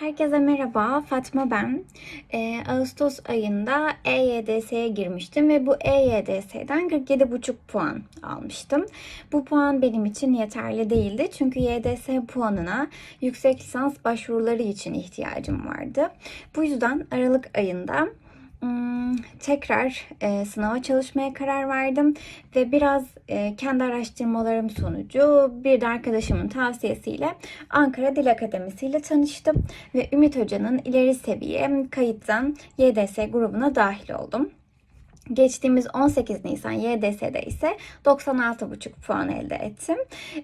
Herkese merhaba, Fatma ben. Ee, Ağustos ayında EYDS'ye girmiştim ve bu EYDS'den 47,5 puan almıştım. Bu puan benim için yeterli değildi çünkü YDS puanına yüksek lisans başvuruları için ihtiyacım vardı. Bu yüzden Aralık ayında tekrar e, sınava çalışmaya karar verdim ve biraz e, kendi araştırmalarım sonucu bir de arkadaşımın tavsiyesiyle Ankara Dil Akademisi ile tanıştım ve Ümit Hoca'nın ileri seviye kayıttan YDS grubuna dahil oldum. Geçtiğimiz 18 Nisan YDS'de ise 96,5 puan elde ettim.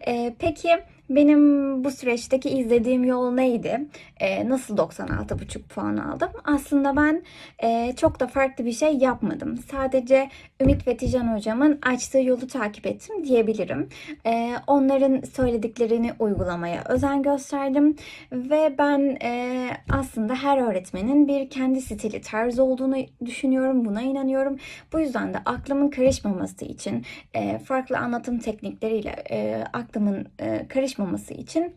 E, peki benim bu süreçteki izlediğim yol neydi? E, nasıl 96,5 puan aldım? Aslında ben e, çok da farklı bir şey yapmadım. Sadece Ümit ve Tijan hocamın açtığı yolu takip ettim diyebilirim. E, onların söylediklerini uygulamaya özen gösterdim ve ben e, aslında her öğretmenin bir kendi stili, tarzı olduğunu düşünüyorum. Buna inanıyorum. Bu yüzden de aklımın karışmaması için e, farklı anlatım teknikleriyle e, aklımın e, karışmaması için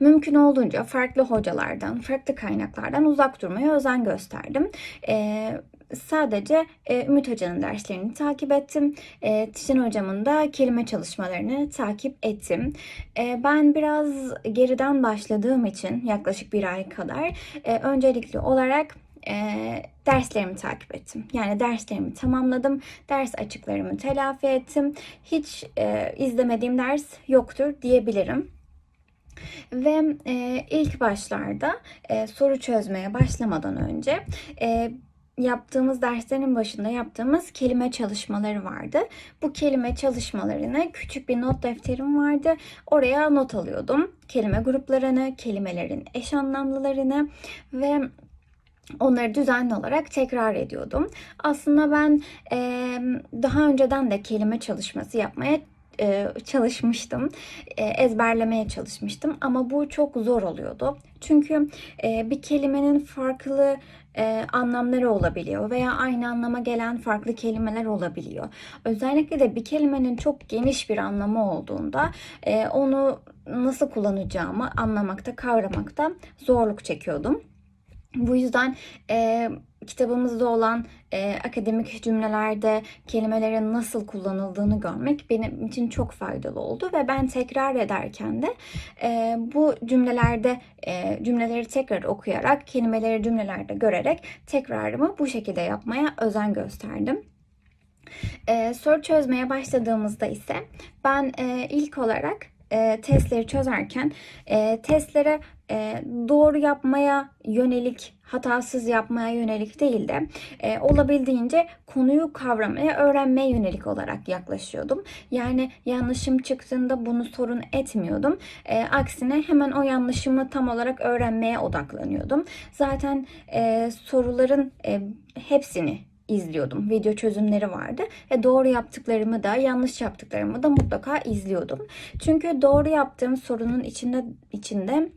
mümkün olduğunca farklı hocalardan, farklı kaynaklardan uzak durmaya özen gösterdim. E, sadece e, Ümit Hoca'nın derslerini takip ettim. E, Tijan Hocam'ın da kelime çalışmalarını takip ettim. E, ben biraz geriden başladığım için yaklaşık bir ay kadar e, öncelikli olarak e, derslerimi takip ettim. Yani derslerimi tamamladım. Ders açıklarımı telafi ettim. Hiç e, izlemediğim ders yoktur diyebilirim. Ve e, ilk başlarda e, soru çözmeye başlamadan önce e, yaptığımız derslerin başında yaptığımız kelime çalışmaları vardı. Bu kelime çalışmalarını küçük bir not defterim vardı. Oraya not alıyordum. Kelime gruplarını, kelimelerin eş anlamlılarını ve Onları düzenli olarak tekrar ediyordum. Aslında ben e, daha önceden de kelime çalışması yapmaya çalışmıştım. Ezberlemeye çalışmıştım ama bu çok zor oluyordu. Çünkü bir kelimenin farklı anlamları olabiliyor veya aynı anlama gelen farklı kelimeler olabiliyor. Özellikle de bir kelimenin çok geniş bir anlamı olduğunda onu nasıl kullanacağımı anlamakta, kavramakta zorluk çekiyordum. Bu yüzden e, kitabımızda olan e, akademik cümlelerde kelimelerin nasıl kullanıldığını görmek benim için çok faydalı oldu ve ben tekrar ederken de e, bu cümlelerde e, cümleleri tekrar okuyarak kelimeleri cümlelerde görerek tekrarımı bu şekilde yapmaya özen gösterdim. E, soru çözmeye başladığımızda ise ben e, ilk olarak e, testleri çözerken e, testlere e, doğru yapmaya yönelik, hatasız yapmaya yönelik değil de e, olabildiğince konuyu kavramaya, öğrenmeye yönelik olarak yaklaşıyordum. Yani yanlışım çıktığında bunu sorun etmiyordum. E, aksine hemen o yanlışımı tam olarak öğrenmeye odaklanıyordum. Zaten e, soruların e, hepsini izliyordum. Video çözümleri vardı ve doğru yaptıklarımı da yanlış yaptıklarımı da mutlaka izliyordum. Çünkü doğru yaptığım sorunun içinde içinde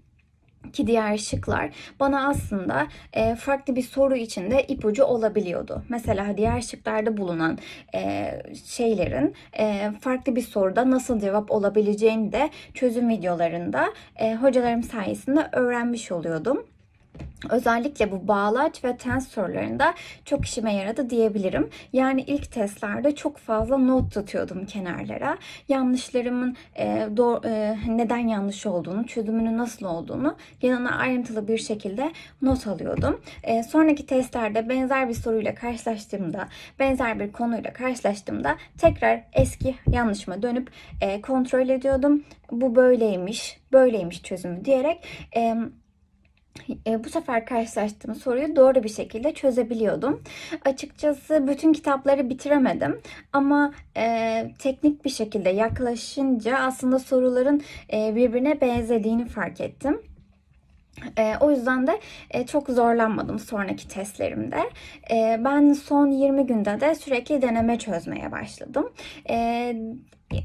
ki diğer şıklar bana aslında e, farklı bir soru içinde ipucu olabiliyordu. Mesela diğer şıklarda bulunan e, şeylerin e, farklı bir soruda nasıl cevap olabileceğini de çözüm videolarında e, hocalarım sayesinde öğrenmiş oluyordum. Özellikle bu bağlaç ve tens sorularında çok işime yaradı diyebilirim. Yani ilk testlerde çok fazla not tutuyordum kenarlara. Yanlışlarımın e, doğru, e, neden yanlış olduğunu, çözümünün nasıl olduğunu yanına ayrıntılı bir şekilde not alıyordum. E, sonraki testlerde benzer bir soruyla karşılaştığımda, benzer bir konuyla karşılaştığımda tekrar eski yanlışıma dönüp e, kontrol ediyordum. Bu böyleymiş, böyleymiş çözümü diyerek... E, e, bu sefer karşılaştığım soruyu doğru bir şekilde çözebiliyordum. Açıkçası bütün kitapları bitiremedim ama e, teknik bir şekilde yaklaşınca aslında soruların e, birbirine benzediğini fark ettim. E, o yüzden de e, çok zorlanmadım sonraki testlerimde. E, ben son 20 günde de sürekli deneme çözmeye başladım. E,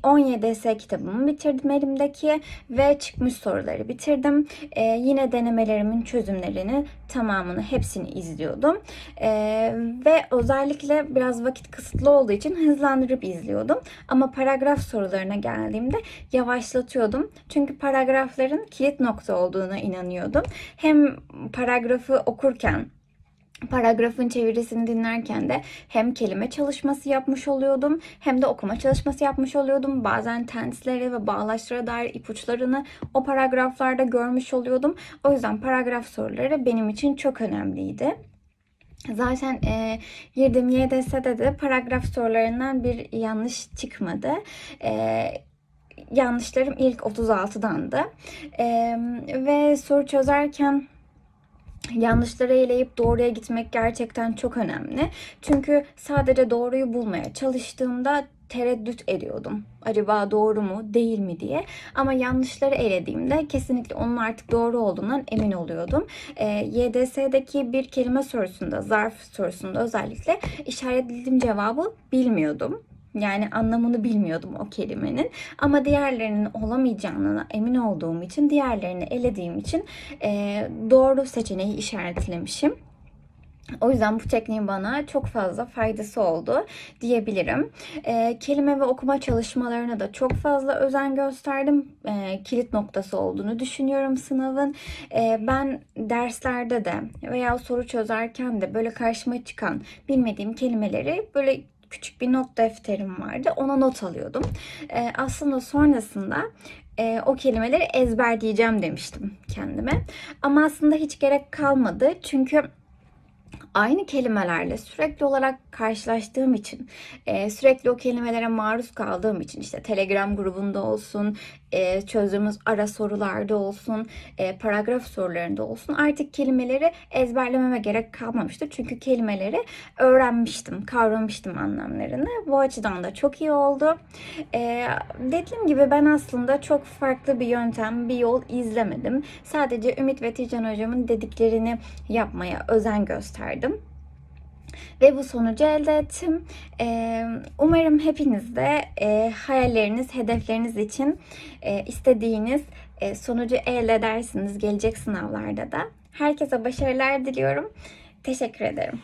17 essay kitabımı bitirdim elimdeki ve çıkmış soruları bitirdim. Ee, yine denemelerimin çözümlerini tamamını hepsini izliyordum. Ee, ve özellikle biraz vakit kısıtlı olduğu için hızlandırıp izliyordum. Ama paragraf sorularına geldiğimde yavaşlatıyordum. Çünkü paragrafların kilit nokta olduğuna inanıyordum. Hem paragrafı okurken paragrafın çevirisini dinlerken de hem kelime çalışması yapmış oluyordum hem de okuma çalışması yapmış oluyordum. Bazen tenslere ve bağlaçlara dair ipuçlarını o paragraflarda görmüş oluyordum. O yüzden paragraf soruları benim için çok önemliydi. Zaten e, girdiğim YDS'de de paragraf sorularından bir yanlış çıkmadı. E, yanlışlarım ilk 36'dandı. E, ve soru çözerken yanlışları eleyip doğruya gitmek gerçekten çok önemli. Çünkü sadece doğruyu bulmaya çalıştığımda tereddüt ediyordum. Acaba doğru mu, değil mi diye. Ama yanlışları elediğimde kesinlikle onun artık doğru olduğundan emin oluyordum. E, YDS'deki bir kelime sorusunda, zarf sorusunda özellikle işaretlediğim cevabı bilmiyordum. Yani anlamını bilmiyordum o kelimenin. Ama diğerlerinin olamayacağına emin olduğum için, diğerlerini elediğim için e, doğru seçeneği işaretlemişim. O yüzden bu tekniğin bana çok fazla faydası oldu diyebilirim. E, kelime ve okuma çalışmalarına da çok fazla özen gösterdim. E, kilit noktası olduğunu düşünüyorum sınavın. E, ben derslerde de veya soru çözerken de böyle karşıma çıkan bilmediğim kelimeleri böyle küçük bir not defterim vardı. Ona not alıyordum. E, aslında sonrasında e, o kelimeleri ezberleyeceğim demiştim kendime. Ama aslında hiç gerek kalmadı. Çünkü aynı kelimelerle sürekli olarak karşılaştığım için, e, sürekli o kelimelere maruz kaldığım için işte Telegram grubunda olsun, e, çözdüğümüz ara sorularda olsun, e, paragraf sorularında olsun artık kelimeleri ezberlememe gerek kalmamıştı. Çünkü kelimeleri öğrenmiştim, kavramıştım anlamlarını. Bu açıdan da çok iyi oldu. E, dediğim gibi ben aslında çok farklı bir yöntem, bir yol izlemedim. Sadece Ümit ve Tican hocamın dediklerini yapmaya özen gösterdim ve bu sonucu elde ettim. Umarım hepiniz de hayalleriniz, hedefleriniz için istediğiniz sonucu elde edersiniz gelecek sınavlarda da. Herkese başarılar diliyorum. Teşekkür ederim.